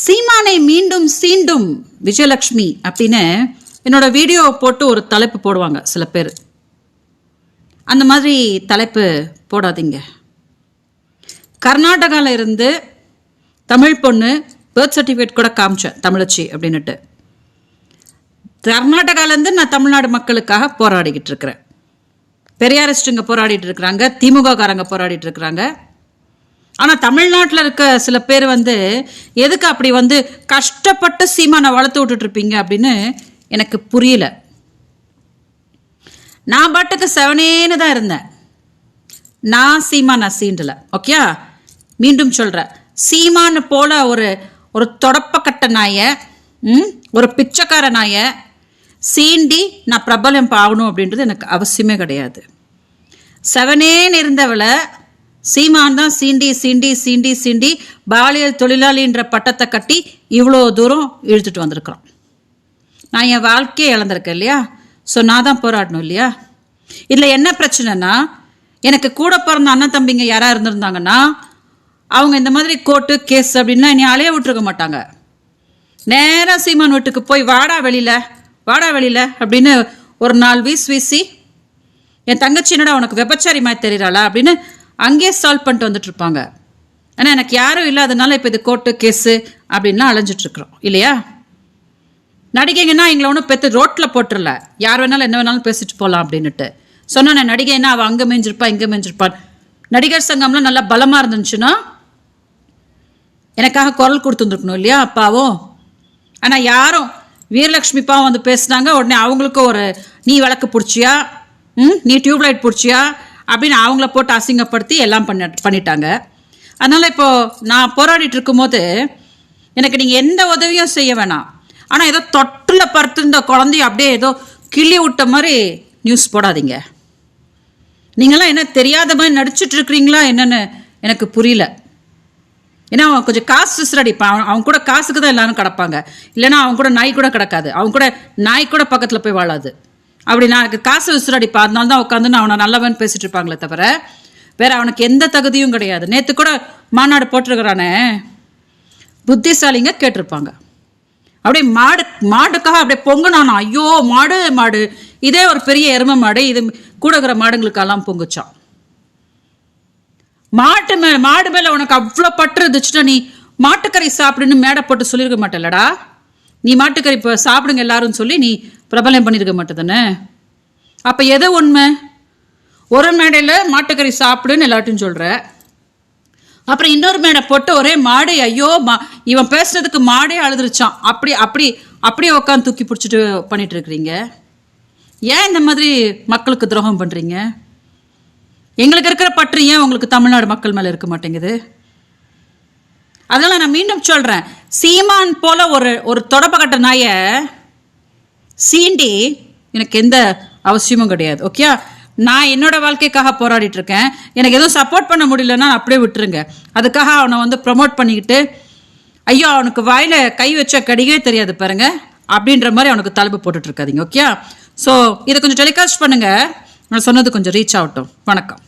சீமானை மீண்டும் சீண்டும் விஜயலட்சுமி அப்படின்னு என்னோட வீடியோ போட்டு ஒரு தலைப்பு போடுவாங்க சில பேர். அந்த மாதிரி தலைப்பு போடாதீங்க. கர்நாடகாவில் இருந்து தமிழ் பொண்ணு பர்த் சர்டிஃபிகேட் கூட காமிச்சேன் தமிழச்சி அப்படின்னுட்டு. கர்நாடகாலேருந்து நான் தமிழ்நாடு மக்களுக்காக போராடிக்கிட்டு இருக்கிறேன். பெரியாரிஸ்ட்டுங்க போராடிட்டு இருக்கிறாங்க திமுக காரங்க போராடிட்டு இருக்கிறாங்க. ஆனால் தமிழ்நாட்டில் இருக்க சில பேர் வந்து எதுக்கு அப்படி வந்து கஷ்டப்பட்டு சீமானை வளர்த்து விட்டுட்ருப்பீங்க அப்படின்னு எனக்கு புரியல. நான் பாட்டுக்கு செவனேன்னு தான் இருந்தேன். நான் சீமான் நான் சீண்டல. ஓகே மீண்டும் சொல்கிறேன் சீமானு போல ஒரு ஒரு தொடப்பக்கட்ட நாயை ஒரு பிச்சைக்கார நாயை சீண்டி நான் பிரபலம் ஆகணும் அப்படின்றது எனக்கு அவசியமே கிடையாது. செவனேன்னு இருந்தவளை சீமான் தான் சீண்டி சீண்டி சீண்டி சீண்டி பாலியல் தொழிலாளின்ற பட்டத்தை கட்டி இவ்வளோ தூரம் இழுத்துட்டு வந்திருக்கிறான் நான் என் வாழ்க்கையை இழந்திருக்கேன் இல்லையா? ஸோ நான் தான் போராடணும் இல்லையா? இதில் என்ன பிரச்சனைனா எனக்கு கூட பிறந்த அண்ணன் தம்பிங்க யாராக இருந்திருந்தாங்கன்னா அவங்க இந்த மாதிரி கோர்ட்டு கேஸ் அப்படின்னா என்னை அலைய விட்டுருக்க மாட்டாங்க. நேராக சீமான் வீட்டுக்கு போய் வாடா வெளியில் வாடா வெளியில் அப்படின்னு ஒரு நாள் வீசி வீசி என் தங்கச்சி என்னடா உனக்கு வெப்பச்சாரி மாதிரி தெரியறாளா? அப்படின்னு அங்கேயே சால்வ் பண்ணிட்டு வந்துட்டுருப்பாங்க ஆனால் எனக்கு யாரும் இல்லாதனால இப்போ இது கோர்ட்டு கேஸு அப்படின்லாம் அலைஞ்சிட்ருக்குறோம். இல்லையா? நடிகைங்கன்னா எங்களை ஒன்றும் பெற்று ரோட்டில் போட்டுடல யார் வேணாலும் என்ன வேணாலும் பேசிட்டு போகலாம் அப்படின்னுட்டு. சொன்னா நான் நடிகைன்னா அவள் அங்கே மேய்ஞ்சிருப்பா இங்கே மேய்ஞ்சிருப்பான் நடிகர் சங்கம்லாம் நல்லா பலமாக இருந்துச்சுன்னா எனக்காக குரல் கொடுத்துருந்துருக்கணும் இல்லையா அப்பாவும் ஆனால் யாரும் வீரலட்சுமி பாவம் வந்து பேசுனாங்க உடனே அவங்களுக்கும் ஒரு நீ விளக்கு பிடிச்சியா? ம்? நீ டியூப்லைட் பிடிச்சியா? அப்படின்னு அவங்கள போட்டு அசிங்கப்படுத்தி எல்லாம் பண்ண பண்ணிட்டாங்க. அதனால் இப்போது நான் போராடிட்டு இருக்கும்போது எனக்கு நீங்கள் எந்த உதவியும் செய்ய வேணாம். ஆனால் ஏதோ தொட்டில் பருத்திருந்த குழந்தைய அப்படியே ஏதோ கிள்ளி விட்ட மாதிரி நியூஸ் போடாதீங்க. நீங்களாம் என்ன தெரியாத மாதிரி நடிச்சிட்டு இருக்கிறீங்களா என்னன்னு எனக்கு புரியல. ஏன்னா அவன் கொஞ்சம் காசு விசிறடிப்பான் அவன் அவன் கூட காசுக்கு தான் எல்லாரும் கிடப்பாங்க. இல்லைன்னா அவன் கூட நாய் கூட கிடக்காது. அவன் கூட நாய் கூட பக்கத்தில் போய் வாழாது. அப்படி நான் காசு விசிறடிப்பான் அதனால தான் உட்காந்து அவனை நல்லவன் பேசிட்டு இருப்பாங்களே தவிர வேற அவனுக்கு எந்த தகுதியும் கிடையாது. நேற்று கூட மாநாடு போட்டிருக்கிறானே. புத்திசாலிங்க கேட்டிருப்பாங்க. அப்படியே மாடு மாடுக்காக அப்படியே பொங்குனானா ஐயோ மாடு மாடு. இதே ஒரு பெரிய எருமை மாடு இது கூட இருக்கிற மாடுங்களுக்கெல்லாம் பொங்குச்சான் மாட்டு மே மாடு மேல உனக்கு அவ்வளோ பற்று இருந்துச்சுன்னா நீ மாட்டுக்கறி சாப்பிடுன்னு மேடை போட்டு சொல்லியிருக்க மாட்டேன்லடா. நீ மாட்டுக்கறி இப்போ சாப்பிடுங்க எல்லாரும் சொல்லி நீ பிரபலம் பண்ணியிருக்க மாட்டேதானே? அப்போ எது உண்மை? ஒரு மேடையில் மாட்டுக்கறி சாப்பிடுன்னு எல்லாட்டும் சொல்கிற அப்புறம் இன்னொரு மேடை போட்டு ஒரே மாடு ஐயோ மா இவன் பேசுறதுக்கு மாடே அழுதுருச்சான். அப்படி அப்படி அப்படியே உட்காந்து தூக்கி பிடிச்சிட்டு பண்ணிட்டு இருக்கிறீங்க ஏன் இந்த மாதிரி மக்களுக்கு துரோகம் பண்ணுறீங்க எங்களுக்கு இருக்கிற பற்று ஏன் உங்களுக்கு தமிழ்நாடு மக்கள் மேலே இருக்க மாட்டேங்குது? அதனால நான் மீண்டும் சொல்கிறேன் சீமான் போல ஒரு ஒரு தொடப்பக்கட்ட நாயை சீண்டி எனக்கு எந்த அவசியமும் கிடையாது ஓகே நான் என்னோட வாழ்க்கைக்காக போராடிட்டு இருக்கேன். எனக்கு எதுவும் சப்போர்ட் பண்ண முடியலன்னா அப்படியே விட்டுருங்க. அதுக்காக அவனை வந்து ப்ரமோட் பண்ணிக்கிட்டு ஐயோ அவனுக்கு வாயில கை வச்ச கடிகே தெரியாது பாருங்க அப்படின்ற மாதிரி அவனுக்கு தலைப்பு போட்டுட்டு இருக்காதீங்க ஓகே ஸோ இதை கொஞ்சம் டெலிகாஸ்ட் பண்ணுங்க. நான் சொன்னது கொஞ்சம் ரீச் ஆகட்டும். வணக்கம்.